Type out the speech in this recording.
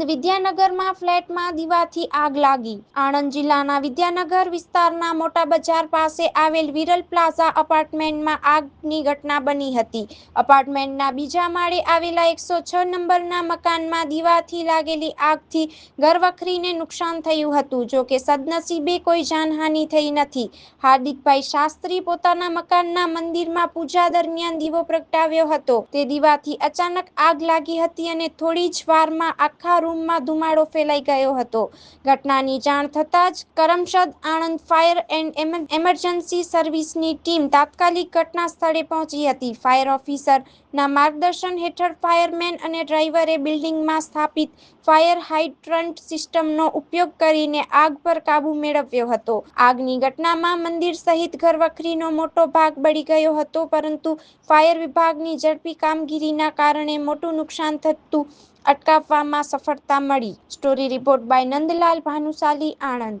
આણંદ વિદ્યાનગરમાં ફ્લેટમાં દીવાથી આગ લાગી. આણંદ જિલ્લાના વિદ્યાનગર વિસ્તારના મોટા બજાર પાસે આવેલ વિરલ પ્લાઝા અપાર્ટમેન્ટમાં આગની ઘટના બની હતી. અપાર્ટમેન્ટના બીજા માળે આવેલા એકસો છ નંબરના મકાનમાં દીવાથી લાગેલી આગથી ઘરવખરીને નુકસાન થયું હતું, જો કે સદનસીબે કોઈ જાનહાનિ થઈ નથી. હાર્દિકભાઈ શાસ્ત્રી પોતાના મકાનના મંદિરમાં પૂજા દરમિયાન દીવો પ્રગટાવ્યો હતો. તે દીવાથી અચાનક આગ લાગી હતી અને થોડી જ વારમાં આખા રૂમમાં ધુમાડો ફેલાઈ ગયો હતો. ઘટનાની જાણ થતાં જ Karamsad Anand fire and emergency સર્વિસની ટીમ તાત્કાલિક ઘટના સ્થળે પહોંચી હતી. ફાયર ઓફિસરના માર્ગદર્શન હેઠળ ફાયરમેન અને ડ્રાઈવરે બિલ્ડિંગમાં સ્થાપિત ફાયર હાઇડ્રન્ટ સિસ્ટમનો ઉપયોગ કરીને આગ પર કાબૂ મેળવ્યો હતો. આગની ઘટનામાં મંદિર સહિત ઘરવખરીનો મોટો ભાગ બળી ગયો હતો, પરંતુ ફાયર વિભાગની ઝડપી કામગીરીના કારણે મોટું નુકસાન થતું અટકાવવામાં સફળતા મળી. Story report by Nandlal Bhanushali Anand.